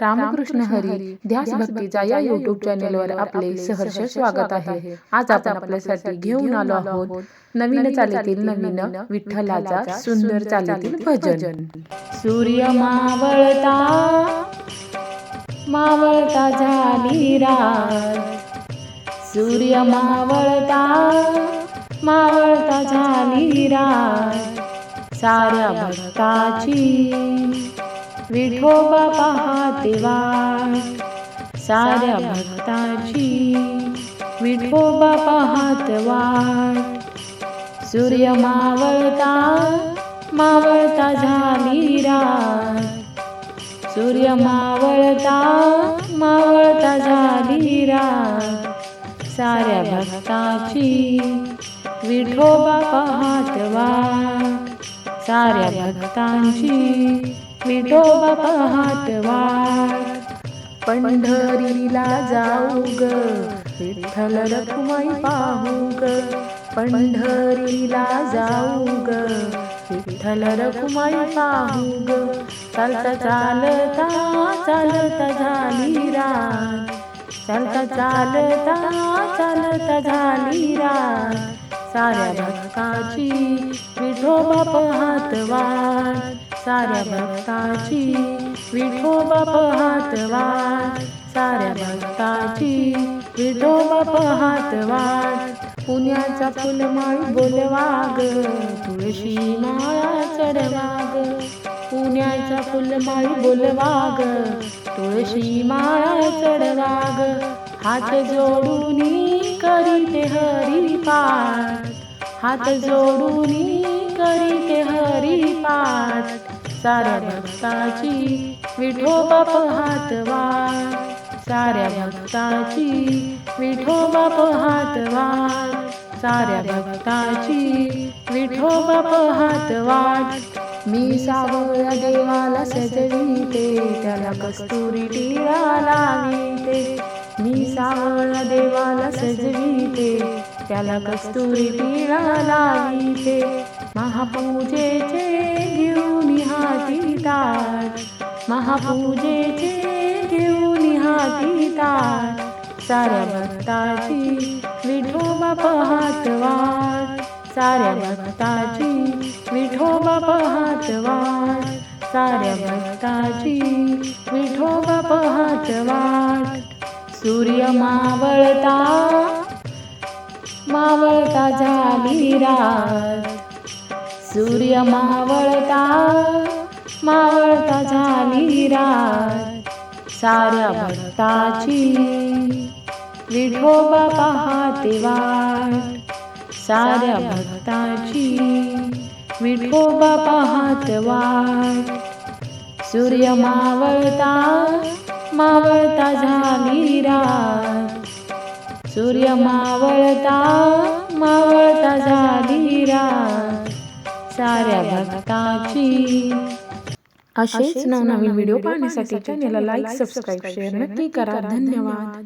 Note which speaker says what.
Speaker 1: रामकृष्ण हरी ध्यास भक्तीचा या युट्यूब चॅनेलवर आपले सहर्ष स्वागत आहे. आज आपण आपल्यासाठी घेऊन आलो आहोत नवीन चालीतील नवीन विठ्ठलाचा सुंदर चालीतील भजन. सूर्य मावळता मावळता झाली रात सूर्य मावळता मावळता झाली रात साऱ्या भक्ताची विठोबा पाहते वाट साऱ्या भक्ताची विठोबा पाहत वाट सूर्य मावळता मावळता झाली रात सूर्य मावळता मावळता झाली रात साऱ्या भक्ताची विठोबा पाहत वाट साऱ्या भक्तांची विठोबा पाहत वाट. पंढरीला जाऊ ग. विठ्ठल रखुमाई पाहू ग. पंढरीला जाऊ ग. विठ्ठल रखुमाई पाहू ग. चालता चालता चालता झाली रात. चालता चालता चालता झाली रात. साऱ्या भक्ताची विठोबा पाहत वाट. साऱ्या भक्ताची विठोबा पाहत साऱ्या भक्ताची विठोबा पाहत पुण्याचा फुलमाळी बोलवा ग तुळशी माळा चढवाग. पुण्याचा फुलमाळी बोलवा तुळशी माळा चढवाग. हात जोडून करीते हरी पाठ हात जोडून करीते हरी पाठ साऱ्या भक्ताची विठोबा हात वाट साऱ्या भक्ताची विठोबा हात वाट साऱ्या भक्ताची विठोबा हात वाट. मी सावळ्या देवाला सजविते त्याला कस्तुरी टिळा लाविते. मी सावळ्या देवाला सजविते त्याला कस्तुरी टिळा लाविते. महापूजेचे घेऊन हाती ताट. महापूजेचे घेऊन हाती ताट. साऱ्या भक्ताची विठोबा पाहत वाट साऱ्या भक्ताची विठोबा पाहत वाट साऱ्या भक्ताची विठोबा पाहत वाट सूर्य मावळता मावळता झाली रात. सूर्य मावळता मावळता झाली रात. साऱ्या भक्ताची विठोबा पाहते वाट. साऱ्या भक्ताची विठोबा पाहत वाट. सूर्य मावळता मावळता झाली रात. सूर्य मावळता मावळता झाली रात. साऱ्या भक्ताची. असेच नवनवीन व्हिडिओ पाहण्यासाठी चॅनेलला लाईक सबस्क्राईब शेअर नक्की करा. धन्यवाद.